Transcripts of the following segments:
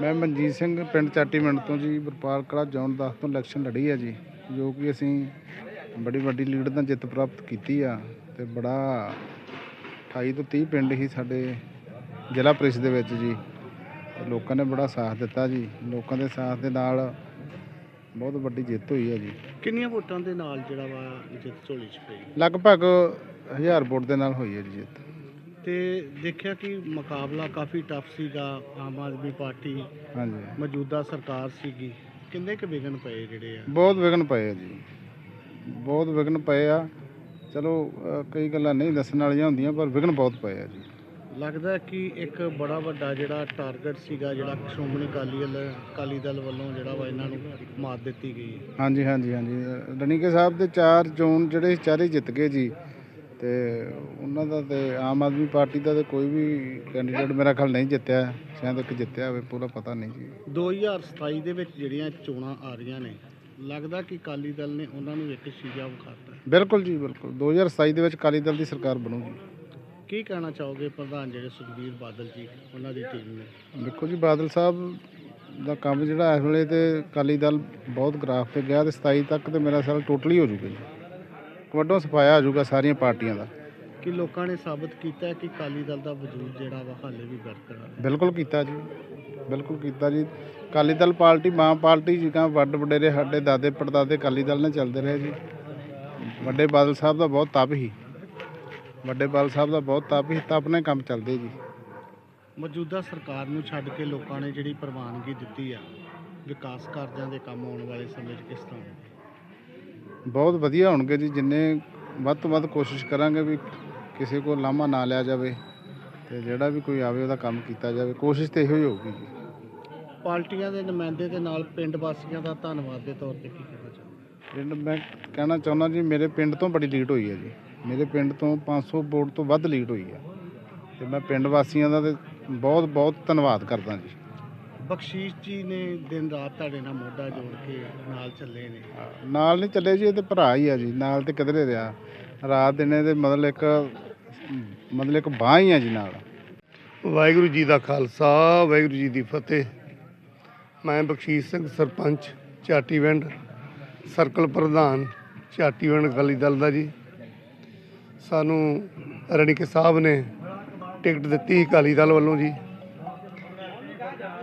ਮੈਂ ਮਨਜੀਤ ਸਿੰਘ ਪਿੰਡ ਚਾਟੀਮਿੰਡ ਤੋਂ ਜੀ ਵਪਾਰ ਕਲਾ ਜ਼ੋਨ 10 ਤੋਂ ਇਲੈਕਸ਼ਨ ਲੜੀ ਆ ਜੀ ਜੋ ਕਿ ਅਸੀਂ ਬੜੀ ਵੱਡੀ ਲੀਡ ਨਾਲ ਜਿੱਤ ਪ੍ਰਾਪਤ ਕੀਤੀ ਆ ਤੇ ਬੜਾ 28 ਤੋਂ 30 ਪਿੰਡ ਹੀ ਸਾਡੇ ਜ਼ਿਲ੍ਹਾ ਪ੍ਰੀਸ਼ਦ ਦੇ ਵਿੱਚ ਜੀ ਲੋਕਾਂ ਨੇ ਬੜਾ ਸਾਥ ਦਿੱਤਾ ਜੀ ਲੋਕਾਂ ਦੇ ਸਾਥ ਦੇ ਨਾਲ ਬਹੁਤ ਵੱਡੀ ਜਿੱਤ ਹੋਈ ਆ ਜੀ। ਕਿੰਨੀਆਂ ਵੋਟਾਂ ਦੇ ਨਾਲ ਜਿਹੜਾ ਵਾ ਜਿੱਤ ਝੋਲੀ 'ਚ ਪਈ? ਲਗਭਗ 1000 ਵੋਟ ਦੇ ਨਾਲ ਹੋਈ ਹੈ ਜੀ ਜਿੱਤ। ਤੇ ਦੇਖਿਆ ਕਿ ਮੁਕਾਬਲਾ ਕਾਫੀ ਟਫ ਸੀਗਾ ਆਮ ਆਦਮੀ ਪਾਰਟੀ ਹਾਂਜੀ। ਮੌਜੂਦਾ ਸਰਕਾਰ ਸੀਗੀ। ਕਿੰਨੇ ਕੁ ਵਿਗਨ ਪਏ ਜਿਹੜੇ ਆ? ਬਹੁਤ ਵਿਘਨ ਪਏ ਆ ਜੀ। ਬਹੁਤ ਵਿਘਨ ਪਏ ਆ। ਚਲੋ ਅ, ਕਈ ਗੱਲਾਂ ਨਹੀਂ ਦੱਸਣ ਵਾਲੀਆਂ ਹੁੰਦੀਆਂ ਪਰ ਵਿਘਨ ਬਹੁਤ ਪਏ ਆ ਜੀ। ਲੱਗਦਾ ਕਿ ਇੱਕ ਬੜਾ ਵੱਡਾ ਜਿਹੜਾ ਟਾਰਗੇਟ ਸੀਗਾ ਜਿਹੜਾ ਸ਼੍ਰੋਮਣੀ ਅਕਾਲੀ ਦਲ ਅਕਾਲੀ ਦਲ ਵੱਲੋਂ ਜਿਹੜਾ ਵਾ ਇਹਨਾਂ ਨੂੰ ਮਾਤ ਦਿੱਤੀ ਗਈ ਹੈ। ਹਾਂਜੀ ਹਾਂਜੀ ਹਾਂਜੀ। ਰਣੀਕੇ ਸਾਹਿਬ ਦੇ ਚਾਰ ਚੋਣ ਜਿਹੜੇ ਚਾਰੇ ਜਿੱਤ ਗਏ ਜੀ। ਤੇ ਉਹਨਾਂ ਦਾ ਤੇ ਆਮ ਆਦਮੀ ਪਾਰਟੀ ਦਾ ਤੇ ਕੋਈ ਵੀ ਕੈਂਡੀਡੇਟ ਮੇਰਾ ਖਿਆਲ ਨਹੀਂ ਜਿੱਤਿਆ ਸ਼ਾਇਦ ਇੱਕ ਜਿੱਤਿਆ ਹੋਵੇ ਪੂਰਾ ਪਤਾ ਨਹੀਂ ਜੀ। 2027 ਦੇ ਵਿੱਚ ਜਿਹੜੀਆਂ ਚੋਣਾਂ ਆ ਰਹੀਆਂ ਨੇ ਲੱਗਦਾ ਕਿ ਅਕਾਲੀ ਦਲ ਨੇ ਉਹਨਾਂ ਨੂੰ ਇੱਕ ਸ਼ੀਸ਼ਾ ਵਿਖਾਤਾ। ਬਿਲਕੁਲ ਜੀ ਬਿਲਕੁਲ। 2027 ਦੇ ਵਿੱਚ ਅਕਾਲੀ ਦਲ ਦੀ ਸਰਕਾਰ ਬਣੂਗੀ ਕੀ ਕਹਿਣਾ ਚਾਹੋਗੇ ਪ੍ਰਧਾਨ ਜਿਹੜੇ ਸੁਖਬੀਰ ਬਾਦਲ ਜੀ ਉਹਨਾਂ ਦੀ ਟੀਮ ਨੇ? ਦੇਖੋ ਜੀ ਬਾਦਲ ਸਾਹਿਬ ਦਾ ਕੰਮ ਜਿਹੜਾ ਇਸ ਵੇਲੇ ਤੇ ਅਕਾਲੀ ਦਲ ਬਹੁਤ ਗ੍ਰਾਫ ਤੇ ਗਿਆ ਤੇ 27 ਤੱਕ ਤੇ ਮੇਰਾ ਸਾਲ ਟੋਟਲੀ ਹੋ ਜੂਗਾ ਜੀ। ਵੱਡੋਂ ਸਫਾਇਆ ਹੋ ਜਾਊਗਾ ਸਾਰੀਆਂ ਪਾਰਟੀਆਂ ਦਾ। ਕਿ ਲੋਕਾਂ ਨੇ ਸਾਬਤ ਕੀਤਾ ਹੈ ਕਿ ਅਕਾਲੀ ਦਲ ਦਾ ਵਜੂਦ ਜਿਹੜਾ ਵਾ ਹਾਲੇ ਵੀ ਬਰਕਰਾਰ ਹੈ ਬਿਲਕੁਲ ਕੀਤਾ ਜੀ ਬਿਲਕੁਲ ਕੀਤਾ ਜੀ। ਅਕਾਲੀ ਦਲ ਪਾਰਟੀ ਮਾਂ ਪਾਰਟੀ ਜਿਹਾਂ ਵੱਡ ਵਡੇਰੇ ਸਾਡੇ ਦਾਦੇ ਪੜਦਾਦੇ ਅਕਾਲੀ ਦਲ ਨਾਲ ਚੱਲਦੇ ਰਹੇ ਜੀ। ਵੱਡੇ ਬਾਦਲ ਸਾਹਿਬ ਦਾ ਬਹੁਤ ਤਪ ਹੀ ਵੱਡੇ ਬਾਦਲ ਸਾਹਿਬ ਦਾ ਬਹੁਤ ਤਪ ਹੀ ਤਪ ਨਾਲ ਕੰਮ ਚੱਲਦੇ ਜੀ। ਮੌਜੂਦਾ ਸਰਕਾਰ ਨੂੰ ਛੱਡ ਕੇ ਲੋਕਾਂ ਨੇ ਜਿਹੜੀ ਪ੍ਰਵਾਨਗੀ ਦਿੱਤੀ ਆ ਵਿਕਾਸ ਕਾਰਜਾਂ ਦੇ ਕੰਮ ਆਉਣ ਵਾਲੇ ਸਮੇਂ 'ਚ ਕਿਸ ਤਰ੍ਹਾਂ? ਬਹੁਤ ਵਧੀਆ ਹੋਣਗੇ ਜੀ ਜਿੰਨੇ ਵੱਧ ਤੋਂ ਵੱਧ ਕੋਸ਼ਿਸ਼ ਕਰਾਂਗੇ ਵੀ ਕਿਸੇ ਕੋਲ ਲਾਮਾ ਨਾ ਲਿਆ ਜਾਵੇ ਤੇ ਜਿਹੜਾ ਵੀ ਕੋਈ ਆਵੇ ਉਹਦਾ ਕੰਮ ਕੀਤਾ ਜਾਵੇ। ਕੋਸ਼ਿਸ਼ ਤੇ ਇਹੋ ਹੀ ਹੋਊਗੀ ਜੀ। ਪਾਰਟੀਆਂ ਦੇ ਨੁਮਾਇੰਦੇ ਦੇ ਨਾਲ ਪਿੰਡ ਵਾਸੀਆਂ ਦਾ ਧੰਨਵਾਦ ਦੇ ਤੌਰ ਤੇ ਕੀ ਕਹਿਣਾ ਚਾਹੁੰਦੇ ਪਿੰਡ ਮੈਂ ਕਹਿਣਾ ਚਾਹੁੰਦਾ ਜੀ ਮੇਰੇ ਪਿੰਡ ਤੋਂ ਬੜੀ ਲੀਡ ਹੋਈ ਹੈ ਜੀ। ਮੇਰੇ ਪਿੰਡ ਤੋਂ 500 ਵੋਟ ਤੋਂ ਵੱਧ ਲੀਡ ਹੋਈ ਹੈ। ਤੇ ਮੈਂ ਪਿੰਡ ਵਾਸੀਆਂ ਦਾ ਤੇ ਬਹੁਤ ਬਹੁਤ ਧੰਨਵਾਦ ਕਰਦਾ ਜੀ। ਬਖਸ਼ੀਸ਼ ਜੀ ਨੇ ਦਿਨ ਰਾਤ ਤੁਹਾਡੇ ਨਾਲ ਮੋਢਾ ਜੋੜ ਕੇ ਨਾਲ ਚੱਲੇ ਨੇ। ਨਾਲ ਨਹੀਂ ਚੱਲੇ ਜੀ ਇਹ ਤੇ ਭਰਾ ਹੀ ਆ ਜੀ ਨਾਲ ਤੇ ਕਿਧਰੇ ਰਿਹਾ। ਰਾਤ ਦਿਨੇ ਦੇ ਮਤਲਬ ਇੱਕ ਮਤਲਬ ਇੱਕ ਬਾਂਹ ਹੀ ਆ ਜੀ ਨਾਲ। ਵਾਹਿਗੁਰੂ ਜੀ ਦਾ ਖਾਲਸਾ ਵਾਹਿਗੁਰੂ ਜੀ ਦੀ ਫਤਿਹ। ਮੈਂ ਬਖਸ਼ੀਸ਼ ਸਿੰਘ ਸਰਪੰਚ ਚਾਟੀਵਿੰਡ ਸਰਕਲ ਪ੍ਰਧਾਨ ਚਾਟੀਵਿੰਡ ਅਕਾਲੀ ਦਲ ਦਾ ਜੀ। ਸਾਨੂੰ ਰਣੀਕੇ ਸਾਹਿਬ ਨੇ ਟਿਕਟ ਦਿੱਤੀ ਅਕਾਲੀ ਦਲ ਵੱਲੋਂ ਜੀ।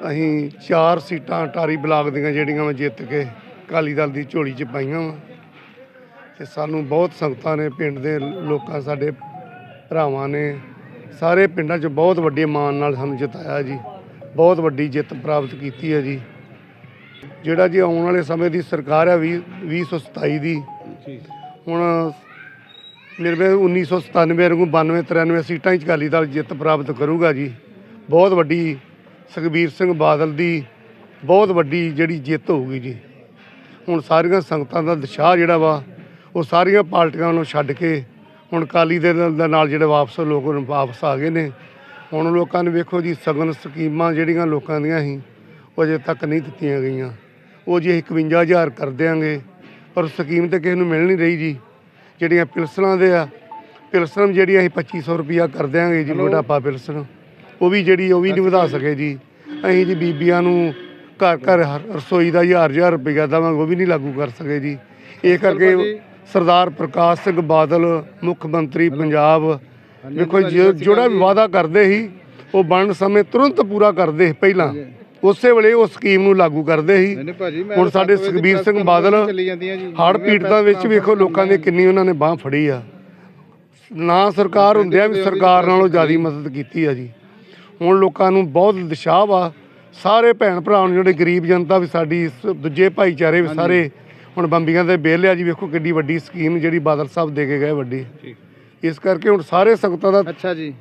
ਅਸੀਂ ਚਾਰ ਸੀਟਾਂ ਟਾਰੀ ਬਲਾਕ ਦੀਆਂ ਜਿਹੜੀਆਂ ਮੈਂ ਜਿੱਤ ਕੇ ਅਕਾਲੀ ਦਲ ਦੀ ਝੋਲੀ 'ਚ ਪਾਈਆਂ ਵਾ। ਤੇ ਸਾਨੂੰ ਬਹੁਤ ਸੰਗਤਾਂ ਨੇ, ਪਿੰਡ ਦੇ ਲੋਕਾਂ, ਸਾਡੇ ਭਰਾਵਾਂ ਨੇ, ਸਾਰੇ ਪਿੰਡਾਂ 'ਚ ਬਹੁਤ ਵੱਡੇ ਮਾਣ ਨਾਲ ਸਾਨੂੰ ਜਿਤਾਇਆ ਜੀ। ਬਹੁਤ ਵੱਡੀ ਜਿੱਤ ਪ੍ਰਾਪਤ ਕੀਤੀ ਹੈ ਜੀ। ਜਿਹੜਾ ਜੀ ਆਉਣ ਵਾਲੇ ਸਮੇਂ ਦੀ ਸਰਕਾਰ ਹੈ 20 2027 ਦੀ ਜੀ ਹੁਣ ਨਿਰਵੇ 1997 ਵਾਂਗੂ 92 93 ਸੀਟਾਂ 'ਚ ਅਕਾਲੀ ਦਲ ਜਿੱਤ ਪ੍ਰਾਪਤ ਕਰੂਗਾ ਜੀ। ਬਹੁਤ ਵੱਡੀ ਸੁਖਬੀਰ ਸਿੰਘ ਬਾਦਲ ਦੀ ਬਹੁਤ ਵੱਡੀ ਜਿਹੜੀ ਜਿੱਤ ਹੋਊਗੀ ਜੀ। ਹੁਣ ਸਾਰੀਆਂ ਸੰਗਤਾਂ ਦਾ ਦਿਸ਼ਾ ਜਿਹੜਾ ਵਾ ਉਹ ਸਾਰੀਆਂ ਪਾਰਟੀਆਂ ਨੂੰ ਛੱਡ ਕੇ ਹੁਣ ਦਲ ਦੇ ਨਾਲ ਜਿਹੜੇ ਵਾਪਸ ਲੋਕ ਵਾਪਸ ਆ ਗਏ ਨੇ। ਹੁਣ ਲੋਕਾਂ ਨੇ ਵੇਖੋ ਜੀ ਸਗਨ ਸਕੀਮਾਂ ਜਿਹੜੀਆਂ ਲੋਕਾਂ ਦੀਆਂ ਸੀ ਉਹ ਅਜੇ ਤੱਕ ਨਹੀਂ ਦਿੱਤੀਆਂ ਗਈਆਂ। ਉਹ ਜੀ ਅਸੀਂ 51000 ਕਰ ਦਿਆਂਗੇ ਪਰ ਸਕੀਮ ਤੇ ਕਿਸੇ ਨੂੰ ਮਿਲ ਨਹੀਂ ਰਹੀ ਜੀ। ਜਿਹੜੀਆਂ ਪਿਲਸਣਾਂ ਦੇ ਆ ਪਿਲਸਣ ਜਿਹੜੀ ਅਸੀਂ 2500 ਰੁਪਿਆ ਕਰ ਦਿਆਂਗੇ ਜੀ ਮੋਟਾਪਾ ਪਿਲਸਣ ਉਹ ਵੀ ਜਿਹੜੀ ਉਹ ਵੀ ਨਹੀਂ ਵਧਾ ਸਕੇ ਜੀ। ਅਸੀਂ ਜੀ ਬੀਬੀਆਂ ਨੂੰ ਘਰ ਘਰ ਹਰ- ਰਸੋਈ ਦਾ ਹਜ਼ਾਰ ਹਜ਼ਾਰ ਰੁਪਈਆ ਦੇਵਾਂਗੇ ਉਹ ਵੀ ਨਹੀਂ ਲਾਗੂ ਕਰ ਸਕੇ ਜੀ। ਇਹ ਕਰਕੇ ਸਰਦਾਰ ਪ੍ਰਕਾਸ਼ ਸਿੰਘ ਬਾਦਲ ਮੁੱਖ ਮੰਤਰੀ ਪੰਜਾਬ ਵੇਖੋ ਜੋ- ਜਿਹੜਾ ਵੀ ਵਾਅਦਾ ਕਰਦੇ ਸੀ ਉਹ ਬਣਨ ਸਮੇਂ ਤੁਰੰਤ ਪੂਰਾ ਕਰਦੇ ਸੀ ਪਹਿਲਾਂ। ਉਸੇ ਵੇਲੇ ਉਹ ਸਕੀਮ ਨੂੰ ਲਾਗੂ ਕਰਦੇ ਸੀ। ਭਾਜੀ ਹੁਣ ਸਾਡੇ ਸੁਖਬੀਰ ਸਿੰਘ ਬਾਦਲ ਹੜ੍ਹ ਪੀੜਤਾਂ ਵਿੱਚ ਵੇਖੋ ਲੋਕਾਂ ਦੀ ਕਿੰਨੀ ਉਹਨਾਂ ਨੇ ਬਾਹ ਫੜੀ ਆ। ਨਾ ਸਰਕਾਰ ਹੁੰਦਿਆਂ ਵੀ ਸਰਕਾਰ ਨਾਲੋਂ ਜ਼ਿਆਦਾ ਮਦਦ ਕੀਤੀ ਆ ਜੀ। ਹੁਣ ਲੋਕਾਂ ਨੂੰ ਬਹੁਤ ਦਿਸ਼ਾ ਵਾ। ਸਾਰੇ ਭੈਣ ਭਰਾ ਨੂੰ ਜਿਹੜੇ ਗਰੀਬ ਜਨਤਾ ਵੀ ਸਾਡੀ ਸ- ਦੂਜੇ ਭਾਈਚਾਰੇ ਵੀ ਸਾਰੇ ਹੁਣ ਬੰਬੀਆਂ ਦੇ ਬਿੱਲ ਆ ਜੀ ਵੇਖੋ ਕਿੱਡੀ ਵੱਡੀ ਸਕੀਮ ਜਿਹੜੀ ਬਾਦਲ ਸਾਹਿਬ ਦੇ ਕੇ ਗਏ ਵੱਡੀ। ਇਸ ਕਰਕੇ ਹੁਣ ਸਾਰੇ ਸੰਗਤਾਂ ਦਾ ਅੱਛਾ ਜੀ।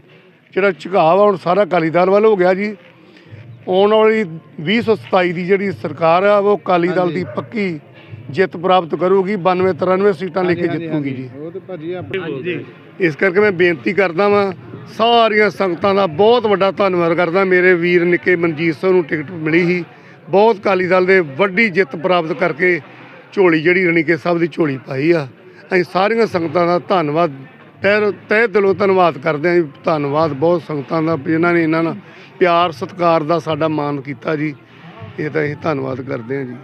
ਜਿਹੜਾ ਝੁਕਾਅ ਵਾ ਹੁਣ ਸਾਰਾ ਅਕਾਲੀ ਦਲ ਵੱਲ ਹੋ ਗਿਆ ਜੀ। ਆਉਣ ਵਾਲੀ 2027 ਦੀ ਜਿਹੜੀ ਸਰਕਾਰ ਆ ਉਹ ਅਕਾਲੀ ਦਲ ਦੀ ਪੱਕੀ ਜਿੱਤ ਪ੍ਰਾਪਤ ਕਰੂਗੀ 92 93 ਸੀਟਾਂ ਲੈ ਕੇ ਜਿੱਤੂਗੀ ਜੀ। ਉਹ ਤੇ ਭਾਜੀ ਆਪਣੇ ਇਸ ਕਰਕੇ ਮੈਂ ਬੇਨਤੀ ਕਰਦਾ ਵਾਂ ਸਾਰੀਆਂ ਸੰਗਤਾਂ ਦਾ ਬਹੁਤ ਵੱਡਾ ਧੰਨਵਾਦ ਕਰਦਾ। ਮੇਰੇ ਵੀਰ ਨਿੱਕੇ ਮਨਜੀਤ ਸਿੰਘ ਨੂੰ ਟਿਕਟ ਮਿਲੀ ਸੀ। ਬਹੁਤ ਅਕਾਲੀ ਦਲ ਦੇ ਵੱਡੀ ਜਿੱਤ ਪ੍ਰਾਪਤ ਕਰਕੇ ਝੋਲੀ ਜਿਹੜੀ ਰਣੀਕੇ ਸਾਹਿਬ ਦੀ ਝੋਲੀ ਪਾਈ ਆ। ਅਸੀਂ ਸਾਰੀਆਂ ਸੰਗਤਾਂ ਦਾ ਧੰਨਵਾਦ ਤਹਿ ਤਹਿ ਦਿਲੋਂ ਧੰਨਵਾਦ ਕਰਦੇ ਹਾਂ ਜੀ। ਧੰਨਵਾਦ ਬਹੁਤ ਸੰਗਤਾਂ ਦਾ ਜਿਨ੍ਹਾਂ ਨੇ ਇਹਨਾਂ ਨਾਲ ਪਿਆਰ ਸਤਿਕਾਰ ਦਾ ਸਾਡਾ ਮਾਣ ਕੀਤਾ ਜੀ। ਇਹ ਤਾਂ ਇਹ ਧੰਨਵਾਦ ਕਰਦੇ ਹਾਂ ਜੀ।